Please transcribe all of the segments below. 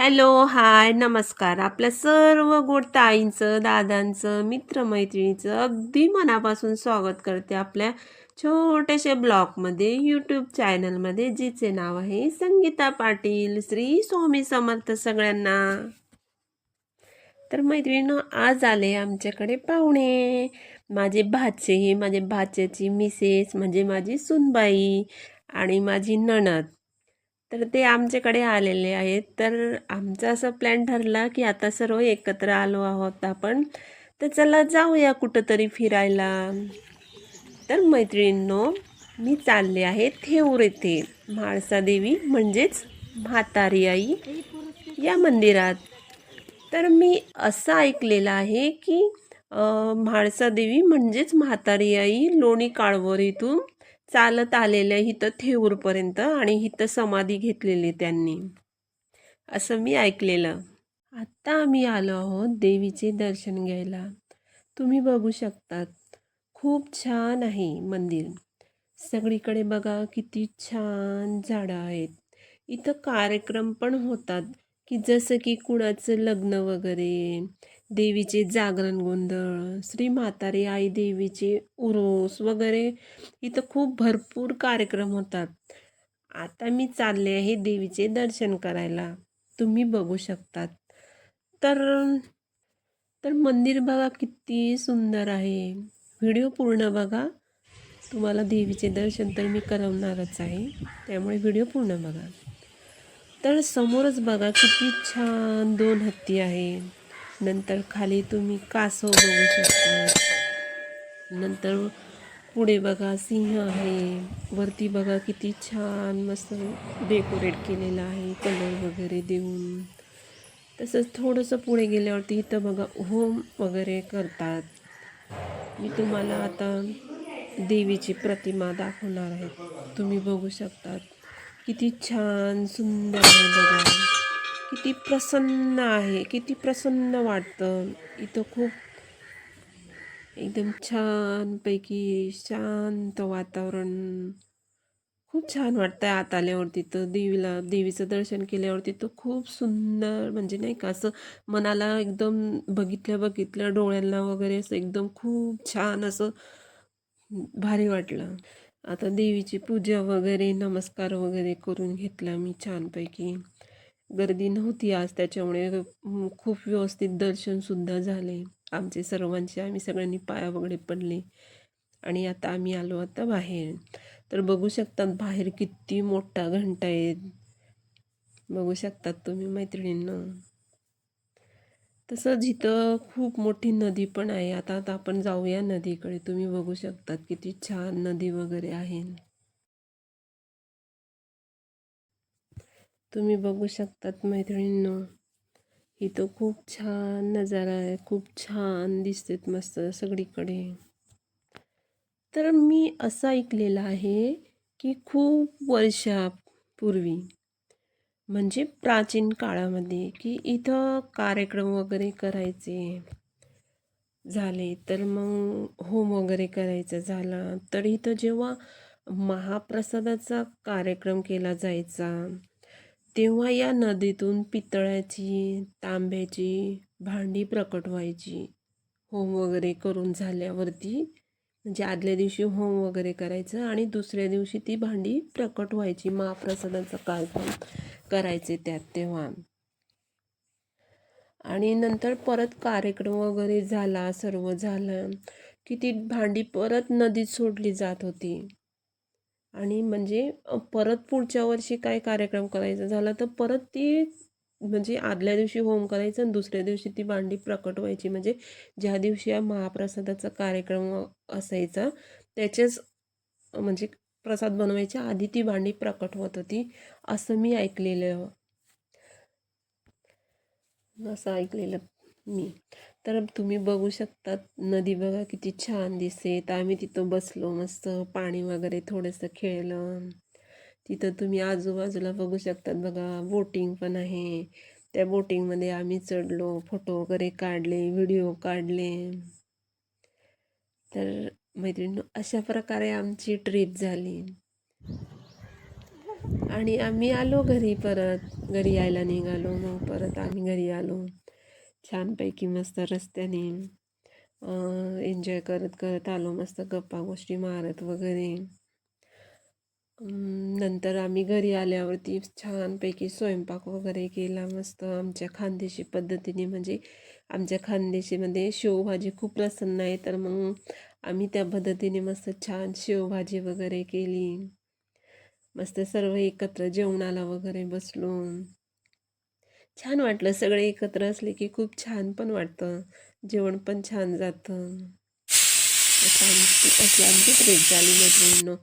Hello hi नमस्कार. आपल्या सर्व गोड ताईंचं दादांचं मित्रमैत्रिणीचं अगदी मनापासून स्वागत करते आपल्या छोट्याशा ब्लॉगमध्ये यूट्यूब चॅनलमध्ये जिचे नाव आहे संगीता पाटील श्री स्वामी समर्थ सगळ्यांना. तर मैत्रिणीनं आज आले आमच्याकडे पाहुणे. माझे भाचे हे माझे भाच्याची मिसेस म्हणजे माझी सुनबाई आणि माझी नणद. तर ते आमच्याकडे आलेले आहेत. तर आमचा असं प्लॅन ठरला की आता सर्व एकत्र आलो आहोत आपण. तर चला जाऊया कुठंतरी फिरायला. तर मैत्रिणींनो मी चालले आहे थेऊर येथे. म्हाळसादेवी म्हणजेच म्हातारी आई या मंदिरात. तर मी असं ऐकलेलं आहे की म्हाळसादेवी म्हणजेच म्हातारी आई लोणी काळवर इथून चालत आलेल्या इथं थेऊरपर्यंत आणि इथं समाधी घेतलेली त्यांनी. असं मी ऐकलेलं. आत्ता आम्ही आलो आहोत देवीचे दर्शन घ्यायला. तुम्ही बघू शकतात. खूप छान आहे मंदिर. सगळीकडे बघा किती छान झाडं आहेत. इथं कार्यक्रम पण होतात. की जसं की कुणाचं लग्न वगैरे देवीचे जागरण गोंधळ श्री म्हातारी आई देवीचे उरोस वगैरे इथं खूप भरपूर कार्यक्रम होतात. आता मी चालले आहे देवीचे दर्शन करायला. तुम्ही बघू शकतात. तर तर मंदिर बघा किती सुंदर आहे. व्हिडिओ पूर्ण बघा. तुम्हाला देवीचे दर्शन तर मी करवणारच आहे. त्यामुळे व्हिडिओ पूर्ण बघा. तर समोरच बघा किती छान दोन हत्ती आहे. नंतर खाली तुम्ही कासव बघू शकता. नंतर पुढे बघा सिंह आहे. वरती बघा किती छान मस्त डेकोरेट केलेलं आहे कलर वगैरे देऊन. तसंच थोडंसं पुढे गेल्यावरती इथं बघा होम वगैरे करतात. मी तुम्हाला आता देवीची प्रतिमा दाखवणार आहे. तुम्ही बघू शकतात. किती छान सुंदर आहे बघा. किती प्रसन्न आहे किती प्रसन्न वाटतं. इथं खूप एकदम छानपैकी शांत वातावरण. खूप छान वाटतं आहे आत आल्यावरती. तर देवीला देवीचं दर्शन केल्यावरती तर खूप सुंदर म्हणजे नाही का असं मनाला एकदम बघितल्या बघितल्या डोळ्यांना वगैरे असं एकदम खूप छान असं भारी वाटलं. आता देवीची पूजा वगैरे नमस्कार वगैरे करून घेतला मी छानपैकी. गर्दी नव्हती आज त्याच्यामुळे खूप व्यवस्थित दर्शनसुद्धा झाले. आमचे सर्वांचे आम्ही सगळ्यांनी पाया वगैरे पडले. आणि आता आम्ही आलो आता बाहेर. तर बघू शकतात बाहेर किती मोठा घंटा आहे. बघू शकतात तुम्ही मैत्रिणींना. तसंच इथं खूप मोठी नदी पण आहे. आता आता आपण जाऊया नदीकडे. तुम्ही बघू शकतात किती छान नदी वगैरे आहे. तुम्ही बघू शकतात मैत्रिणींनो. इथं खूप छान नजारा आहे. खूप छान दिसतेत मस्त सगळीकडे. तर मी असं ऐकलेलं आहे की खूप वर्षापूर्वी म्हणजे प्राचीन काळामध्ये की इथं कार्यक्रम वगैरे करायचे झाले तर मग होम वगैरे करायचा झाला. तर इथं जेव्हा महाप्रसादाचा कार्यक्रम केला जायचा तेव्हा या नदीतून पितळ्याची तांब्याची भांडी प्रकट व्हायची होम वगैरे करून झाल्यावरती म्हणजे आदल्या दिवशी होम वगैरे करायचं आणि दुसऱ्या दिवशी ती भांडी प्रकट व्हायची महाप्रसादाचा कार्यक्रम करायचे त्यात तेव्हा. आणि नंतर परत कार्यक्रम वगैरे झाला सर्व झालं की ती भांडी परत नदीत सोडली जात होती. आणि म्हणजे परत पुढच्या वर्षी काय कार्यक्रम करायचा झाला तर परत ती म्हणजे आदल्या दिवशी होम करायचं आणि दुसऱ्या दिवशी ती भांडी प्रकट व्हायची. म्हणजे ज्या दिवशी या महाप्रसादाचा कार्यक्रम असायचा त्याचेच म्हणजे प्रसाद बनवायच्या आधी ती भांडी प्रकट होत होती असं मी ऐकलेलं. असं ऐकलेलं. मी. तर तुम्ही बघू शकतात नदी बघा किती छान दिसते तर आम्ही तिथं बसलो मस्त पाणी वगैरे थोडंसं खेळलं. तिथं तुम्ही आजूबाजूला बघू शकतात बघा बोटिंग पण आहे. त्या बोटिंगमध्ये आम्ही चढलो फोटो वगैरे काढले व्हिडिओ काढले. तर मैत्रिणी अशा प्रकारे आमची ट्रिप झाली. आणि आम्ही आलो घरी परत. घरी यायला निघालो मग परत आम्ही घरी आलो. छानपैकी मस्त रस्त्याने एन्जॉय करत करत आलो मस्त गप्पा गोष्टी मारत वगैरे. नंतर आम्ही घरी आल्यावरती छानपैकी स्वयंपाक वगैरे केला मस्त आमच्या खानदेशी पद्धतीने. म्हणजे आमच्या खानदेशीमध्ये शेवभाजी खूप प्रसन्न आहे तर मग आम्ही त्या पद्धतीने मस्त छान शेवभाजी वगैरे केली. मस्त सर्व एकत्र जेवणाला वगैरे बसलो. छान वाटलं सगळे एकत्र असले की खूप छान पण वाटतं. जेवण पण छान जातं. आता आमची अशी आमची ट्रेड झाली मैत्रिणींनो.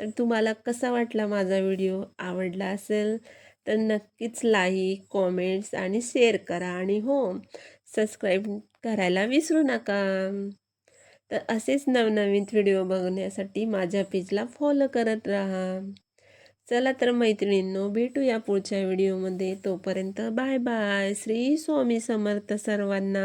तर तुम्हाला कसा वाटला माझा व्हिडिओ आवडला असेल तर नक्कीच लाईक कॉमेंट्स आणि शेअर करा. आणि हो सबस्क्राईब करायला विसरू नका. तर असेच नवनवीन व्हिडिओ बघण्यासाठी माझ्या पेजला फॉलो करत राहा. चला तर मैत्रिणींनो भेटूया पुढच्या व्हिडिओमध्ये. तोपर्यंत बाय बाय. श्री स्वामी समर्थ सर्वांना.